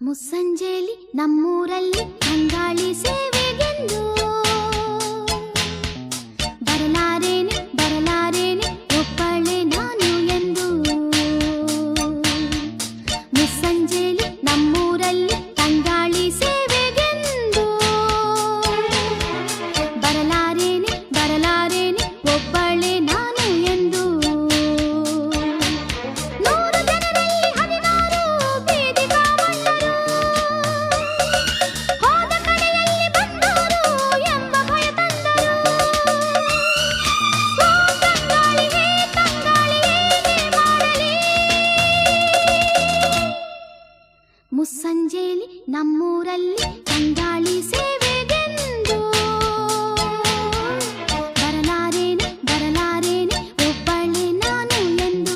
ಮುಸ್ಸಂಜೆಲಿ ನಮ್ಮೂರಲ್ಲಿ ಅಂಗಾಳಿ ಸೇವೆಗೆಂದು. ಬರಲಾರೇನೆ ಬರಲಾರೇನೆ ಒಬ್ಬಳೆ ನಾನು ಎಂದು. ಮುಸ್ಸಂಜೆಲಿ ನಮ್ಮೂರಲ್ಲಿ മുസ്സഞ്ചേലി നമ്മൂരല്ല